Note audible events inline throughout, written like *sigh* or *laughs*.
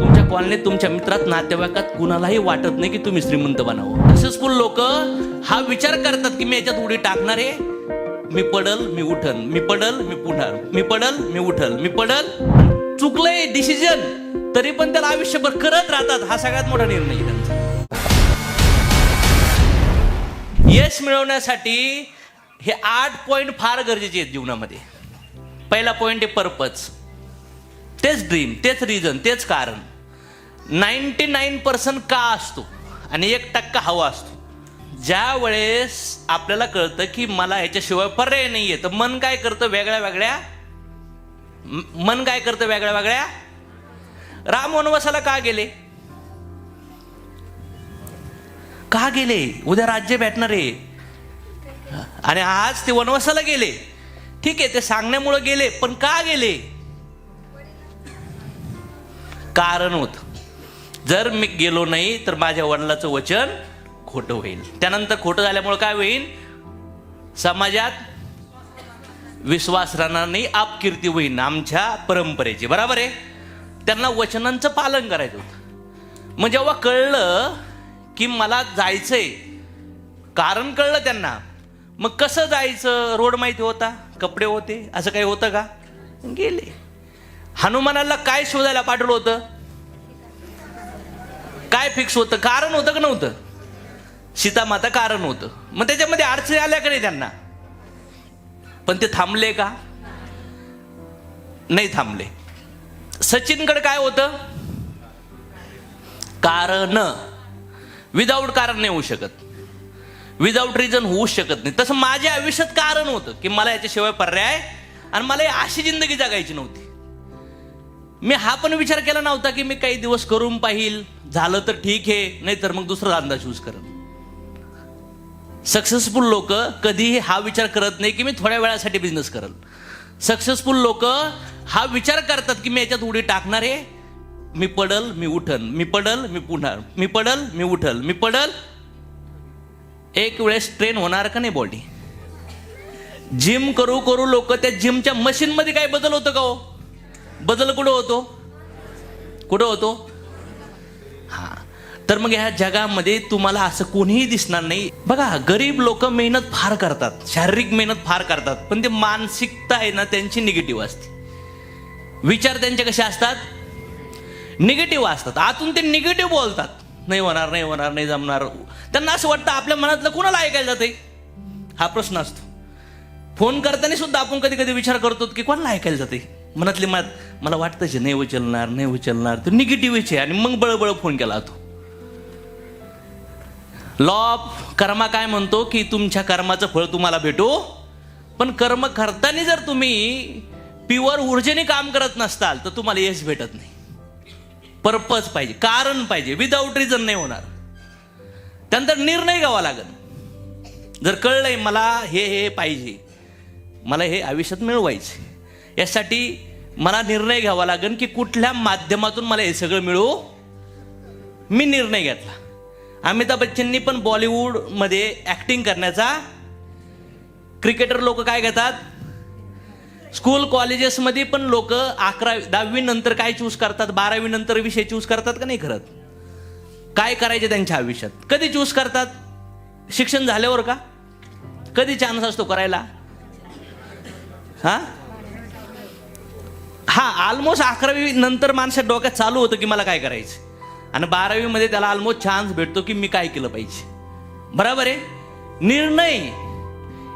तुमच्या कॉलनीत तुमच्या मित्रात नातेवाईकात कुणालाही वाटत नाही की तुम्ही श्रीमंत बनावं. सक्सेसफुल लोक हा विचार करतात की मी याच्यात उडी टाकणार आहे? मी पडल मी उठल मी पडल मी पुन्हा मी पडल मी उठल. मी पडल चुकलंय डिसिजन तरी पण त्याला आयुष्यभर करत राहतात. हा सगळ्यात मोठा निर्णय त्यांचा. यश मिळवण्यासाठी हे आठ पॉइंट फार गरजेचे आहेत जीवनामध्ये. पहिला पॉइंट आहे पर्पज तेच ड्रीम तेच रिझन तेच कारण. नाईन्टी नाईन पर्सेंट का असतो? आणि एक टक्का हवा असतो. ज्या वेळेस आपल्याला कळतं की मला ह्याच्याशिवाय पर्याय नाही आहे तर मन काय करतं? वेगळ्या वेगळ्या मन काय करतं? वेगळ्या वेगळ्या. राम वनवासाला का गेले? का गेले? उद्या राज्य भेटणार आहे. आणि आज ते वनवासाला गेले. ठीक आहे ते सांगण्यामुळे गेले पण का गेले? कारण होतं. जर मी गेलो नाही तर माझ्या वडिलाचं वचन खोटं होईल. त्यानंतर खोटं झाल्यामुळे काय होईल? समाजात विश्वास राहणार नाही आपकीर्ती होईल आमच्या परंपरेची. बरोबर आहे? त्यांना वचनांचं पालन करायचं होतं. मग जेव्हा कळलं की मला जायचंय कारण कळलं त्यांना मग कसं जायचं? रोड माहिती होता? कपडे होते? असं काही होतं का? गेले. हनुमानाला काय शोधायला पाठवलं होतं? काय फिक्स होतं? कारण होतं का नव्हतं? सीतामाता कारण होतं. मग त्याच्यामध्ये अडचणी आल्याकडे त्यांना? पण ते थांबले का? नाही थांबले. सचिनकडे काय होतं? कारण. विदाऊट कारण नाही होऊ शकत. विदाऊट रिझन होऊ शकत नाही. तसं माझ्या आयुष्यात कारण होतं की मला याच्याशिवाय पर्याय आणि मला अशी जिंदगी जगायची नव्हती. मी हा पण विचार केला नव्हता की मी काही दिवस करून पाहिल. झालं तर ठीक आहे नाही तर मग दुसरा धंदा चूज करत सक्सेसफुल लोक कधीही हा विचार करत नाही की मी थोड्या वेळासाठी बिझनेस करल सक्सेसफुल लोक हा विचार करतात की मी याच्यात उडी टाकणार आहे. मी पडल मी उठल मी पडल मी पुन्हा. मी पडल मी उठल. मी पडल. एक वेळेस ट्रेन होणार का नाही बॉडी जिम करू करू लोक त्या जिमच्या मशीनमध्ये काय बदल होतं का हो? बदल कुठं होतो? कुठं होतो? हा. तर मग ह्या जगामध्ये तुम्हाला असं कोणीही दिसणार नाही. बघा गरीब लोक मेहनत फार करतात. शारीरिक मेहनत फार करतात. पण ते मानसिकता आहे ना त्यांची निगेटिव्ह असते. विचार त्यांचे कसे असतात? निगेटिव्ह असतात. आतून ते निगेटिव्ह बोलतात. नाही होणार नाही होणार नाही जमणार. त्यांना असं वाटतं आपल्या मनातलं कुणाला ऐकायला जाते हा प्रश्न असतो. फोन करताना सुद्धा आपण कधी कधी विचार करतो की कोणाला ऐकायला जाते मनातली मत मला वाटतं जे नाही उचलणार नाही उचलणार तो निगेटिव्हच आहे. आणि मग बळबळ फोन केला तो. लॉ ऑफ कर्मा काय म्हणतो की तुमच्या कर्माचं फळ तुम्हाला भेटो पण कर्म करताना जर तुम्ही प्युअर ऊर्जेने काम करत नसताल तर तुम्हाला यश भेटत नाही. पर्पज पाहिजे कारण पाहिजे. विदाऊट रिझन नाही होणार. त्यानंतर निर्णय घ्यावा लागेल. जर कळलंय मला हे हे पाहिजे मला हे आयुष्यात मिळवायचे यासाठी मला निर्णय घ्यावा लागेल की कुठल्या माध्यमातून मला हे सगळं मिळू? मी निर्णय घेतला. अमिताभ बच्चननी पण बॉलिवूडमध्ये ॲक्टिंग करण्याचा. क्रिकेटर लोक काय घेतात? स्कूल कॉलेजेसमध्ये पण लोक अकरावी दहावी नंतर काय चूज करतात? बारावी नंतर विषय चूज करतात का नाही करत? काय करायचे त्यांच्या आयुष्यात? कधी चूज करतात? शिक्षण झाल्यावर का? कधी चान्स असतो करायला? हा? हा ऑलमोस्ट अकरावी नंतर माणसात डोक्यात चालू होतं की मला काय करायचं? आणि बारावीमध्ये त्याला ऑलमोस्ट चान्स भेटतो की मी काय केलं पाहिजे. बरोबर आहे? निर्णय.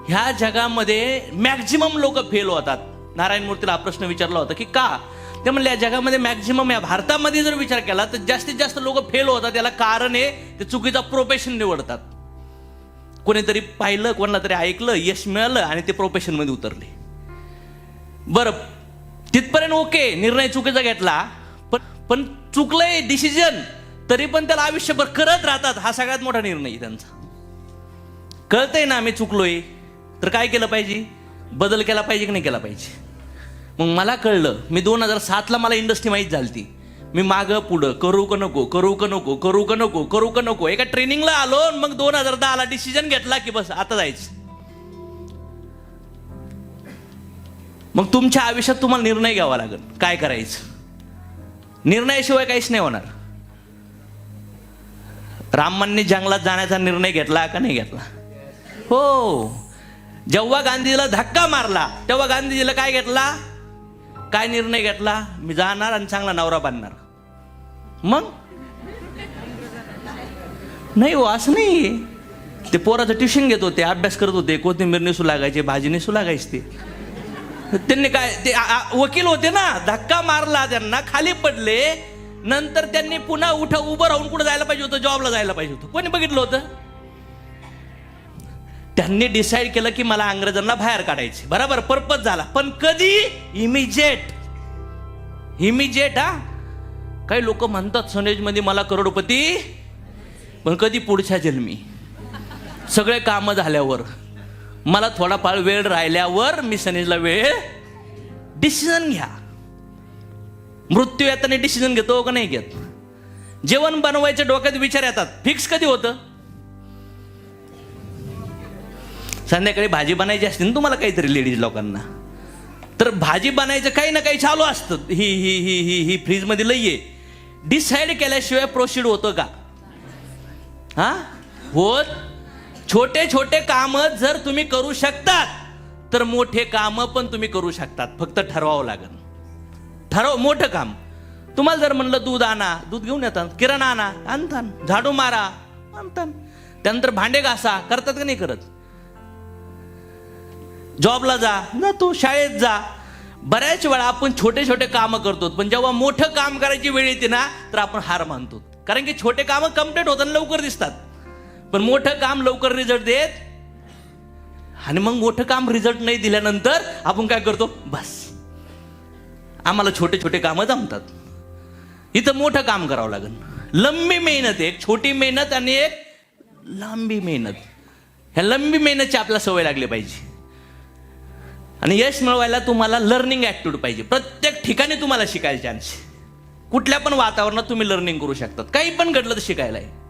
ह्या जगामध्ये मॅक्झिमम लोक फेल होतात. नारायण मूर्तीला हा प्रश्न विचारला होता की का? ते म्हणले या जगामध्ये मॅक्झिमम या भारतामध्ये जर विचार केला तर जास्तीत जास्त लोक फेल होतात. त्याला कारण आहे ते चुकीचा प्रोफेशन निवडतात. कोणीतरी पाहिलं कोणाला तरी ऐकलं यश मिळालं आणि ते प्रोफेशनमध्ये उतरले. बरं तिथपर्यंत ओके निर्णय चुकीचा घेतला. पण पण चुकलंय डिसिजन तरी पण त्याला आयुष्यभर करत राहतात हा सगळ्यात मोठा निर्णय आहे त्यांचा. कळतंय ना आम्ही चुकलोय तर काय केलं पाहिजे? बदल केला पाहिजे की नाही केला पाहिजे? मग मला कळलं मी दोन हजार सातला मला इंडस्ट्री माहीत झाली ती मी मागं पुढं करू का नको करू का नको करू का नको करू का नको एका ट्रेनिंगला आलो आणि मग दोन हजार दहाला डिसिजन घेतला की बस आता जायचं. मग तुमच्या आयुष्यात तुम्हाला निर्णय घ्यावा लागेल. काय करायचं? निर्णयाशिवाय काहीच नाही होणार. रामांनी जंगलात जाण्याचा निर्णय घेतला का नाही घेतला? हो. जेव्हा गांधीजीला धक्का मारला तेव्हा गांधीजीला काय घेतला? काय निर्णय घेतला? मी जाणार आणि चांगला नवरा बांधणार मग? नाही हो असं नाही ते पोराचं ट्युशन घेत होते अभ्यास करत होते. कोथिंबीर नेसू लागायचे भाजी नेसू लागायचे. ते त्यांनी काय ते आ- आ- वकील होते ना धक्का मारला त्यांना खाली पडले. नंतर त्यांनी पुन्हा उठ उभं राहून कुठं जायला पाहिजे होतं? जॉबला जायला पाहिजे होतं. कोणी बघितलं होतं? त्यांनी डिसाईड केलं की मला इंग्रजांना बाहेर काढायचे बरोबर पर्पज झाला. पण कधी? इमिजिएट इमिजिएट हा? काही लोक म्हणतात मध्ये मला करोडपती. पण कधी? पुढच्या जन्मी. सगळे कामं झाल्यावर. मला थोडाफार वेळ राहिल्यावर मी सनीजला वेळ डिसिजन घ्या. मृत्यू येताना डिसिजन घेतो का नाही घेत? जेवण बनवायच्या डोक्यात विचार येतात. फिक्स कधी होतं? संध्याकाळी भाजी बनायची असते ना तुम्हाला काहीतरी लेडीज लोकांना. तर भाजी बनायचं काही ना काही चालू असतं. ही ही ही ही ही फ्रीजमध्ये लई आहे. डिसाईड केल्याशिवाय प्रोसीड होतं का? हा? होत छोटे छोटे काम जर तुम्ही करू शकतात तर मोठे काम पण तुम्ही करू शकतात. फक्त ठरवावं लागेल. ठरव मोठं काम. तुम्हाला जर म्हणलं दूध आणा दूध घेऊन येतात. किराणा आणा आणतान झाडू मारा आणतात. त्यानंतर भांडे घासा करतात का नाही करत? जॉबला जा ना तू शाळेत जा. बऱ्याच वेळा आपण छोटे छोटे कामं करतो पण जेव्हा मोठं काम करायची वेळ येते ना तर आपण हार मानतो. कारण की छोटे कामं कंप्लीट होताना लवकर दिसतात. पण मोठं काम लवकर रिझल्ट देत. आणि मग मोठं काम रिझल्ट नाही दिल्यानंतर आपण काय करतो? बस. आम्हाला छोटे छोटे कामं जमतात. इथं मोठं काम करावं लागेल. लंबी मेहनत एक छोटी मेहनत आणि एक लांबी मेहनत. ह्या लंबी मेहनतची आपल्याला सवय लागली पाहिजे. आणि यश मिळवायला तुम्हाला लर्निंग ॲटिट्यूड पाहिजे. प्रत्येक ठिकाणी तुम्हाला शिकायला चान्स कुठल्या पण वातावरणात तुम्ही लर्निंग करू शकतात. काही पण घडलं तर शिकायला आहे.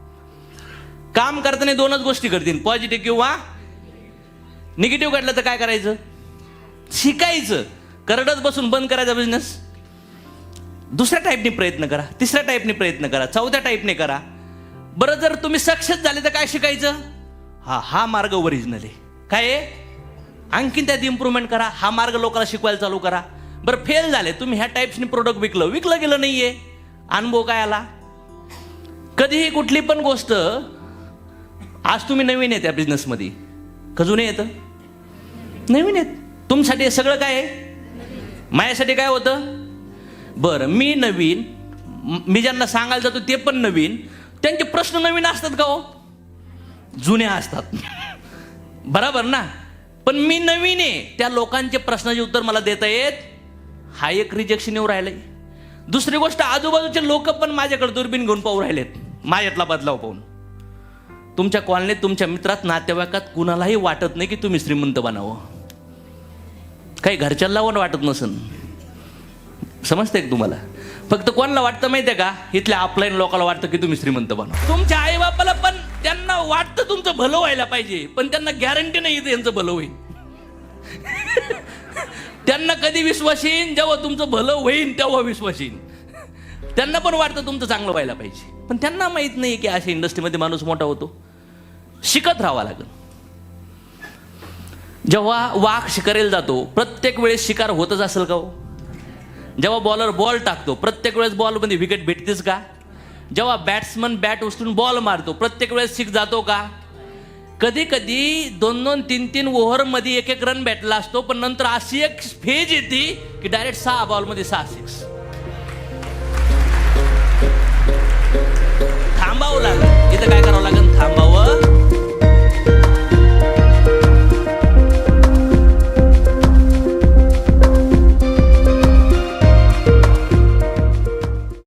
काम करताना दोनच गोष्टी करतील. पॉझिटिव्ह किंवा निगेटिव्ह काढलं तर काय करायचं? शिकायचं. करडच बसून बंद करायचा बिझनेस दुसऱ्या टाईपने प्रयत्न करा. तिसऱ्या टाईपने प्रयत्न करा. चौथ्या टाईपने करा. बरं जर तुम्ही सक्सेस झाले तर काय शिकायचं? हा हा मार्ग ओरिजिनल आहे. काय आणखीन त्यात इम्प्रूव्हमेंट करा. हा मार्ग लोकांना शिकवायला चालू करा. बरं फेल झाले. तुम्ही ह्या टाईप्सने प्रोडक्ट विकलं. विकलं गेलं नाहीये. अनुभव काय आला? कधीही कुठली पण गोष्ट आज तुम्ही नवीन येत या बिझनेसमध्ये जुने येतं? नवीन येत. तुमसाठी सगळं काय आहे? माझ्यासाठी काय होतं? बरं मी नवीन मी ज्यांना सांगायला जातो ते पण नवीन. त्यांचे प्रश्न नवीन असतात का हो? जुने असतात. बरोबर ना? पण मी नवीन आहे. त्या लोकांचे प्रश्नाचे उत्तर मला देता येत. हा एक रिजेक्शन येऊ राहिलंय. दुसरी गोष्ट आजूबाजूचे लोक पण माझ्याकडे दुर्बीन घेऊन पाहू राहिलेत. माझ्यातला बदलाव पाहून. तुमच्या कॉलनीत तुमच्या मित्रात नातेवाईकात कुणालाही वाटत नाही की तुम्ही श्रीमंत बनावं. काही घरच्यांना पण वाटत नसन समजते का तुम्हाला? फक्त कोणाला वाटतं माहितीये का? इथल्या ऑफलाईन लोकांना वाटतं की तुम्ही श्रीमंत बना. तुमच्या आई बापाला पण त्यांना वाटतं तुमचं भलं व्हायला पाहिजे पण त्यांना गॅरंटी नाही यांचं भलं होईल. *laughs* त्यांना कधी विश्वास येईन जेव्हा तुमचं भलं होईल तेव्हा विश्वास येईन. त्यांना पण वाटतं तुमचं चांगलं व्हायला पाहिजे. पण त्यांना माहीत नाही की अशा इंडस्ट्रीमध्ये माणूस मोठा होतो. शिकत राहावा लागेल. जेव्हा वाघ शिकारेला जातो प्रत्येक वेळेस शिकार होतच असेल का हो? जेव्हा बॉलर बॉल टाकतो प्रत्येक वेळेस बॉलमध्ये विकेट भेटतेच का? जेव्हा बॅट्समन बॅट उचलून बॉल मारतो प्रत्येक वेळेस शिक जातो का? कधी कधी दोन दोन तीन तीन ओव्हरमध्ये एक एक रन भेटला असतो पण नंतर अशी एक फेज येते की डायरेक्ट सहा बॉलमध्ये सहा सिक्स लागेल. इथं काय करावं लागेल थांबावं.